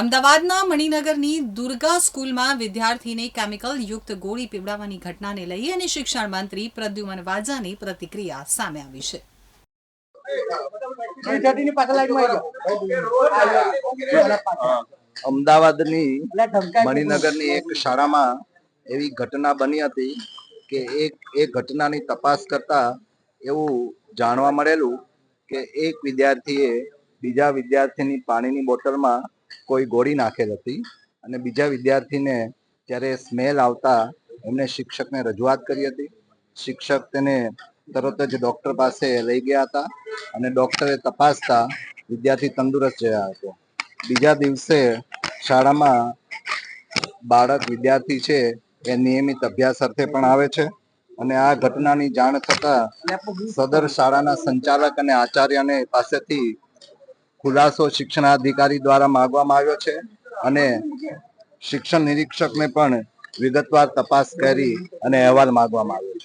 અમદાવાદના મણિનગરની દુર્ગા સ્કૂલમાં વિદ્યાર્થીને કેમિકલ યુક્ત ગોળી પીવડાવવાની ઘટનાને લઈ અને શિક્ષણ મંત્રી પ્રદ્યુમન વાજાની પ્રતિક્રિયા સામે આવી છે. અમદાવાદની મણિનગરની એક શાળામાં એવી ઘટના બની હતી કે એક એ ઘટનાની તપાસ કરતા એવું જાણવા મળેલું કે એક વિદ્યાર્થીએ બીજા વિદ્યાર્થીની પાણીની બોટલમાં કોઈ ગોળી નાખેલ હતી અને બીજા વિદ્યાર્થીને ત્યારે સ્મેલ આવતા એમણે શિક્ષકને રજૂઆત કરી હતી. શિક્ષક તેને તરત જ ડૉક્ટર પાસે લઈ ગયા હતા અને ડૉક્ટરે તપાસતા વિદ્યાર્થી તંદુરસ્ત રહ્યા હતો. બીજા દિવસે શાળામાં બાળક વિદ્યાર્થી છે એ નિયમિત અભ્યાસ અર્થે પણ આવે છે અને આ ઘટનાની જાણ થતા સદર શાળાના સંચાલક અને આચાર્યને પાસેથી ખુલાસો શિક્ષણાધિકારી દ્વારા માગવામાં આવ્યો છે અને શિક્ષણ નિરીક્ષકને પણ વિગતવાર તપાસ કરી અને અહેવાલ માગવામાં આવ્યો છે.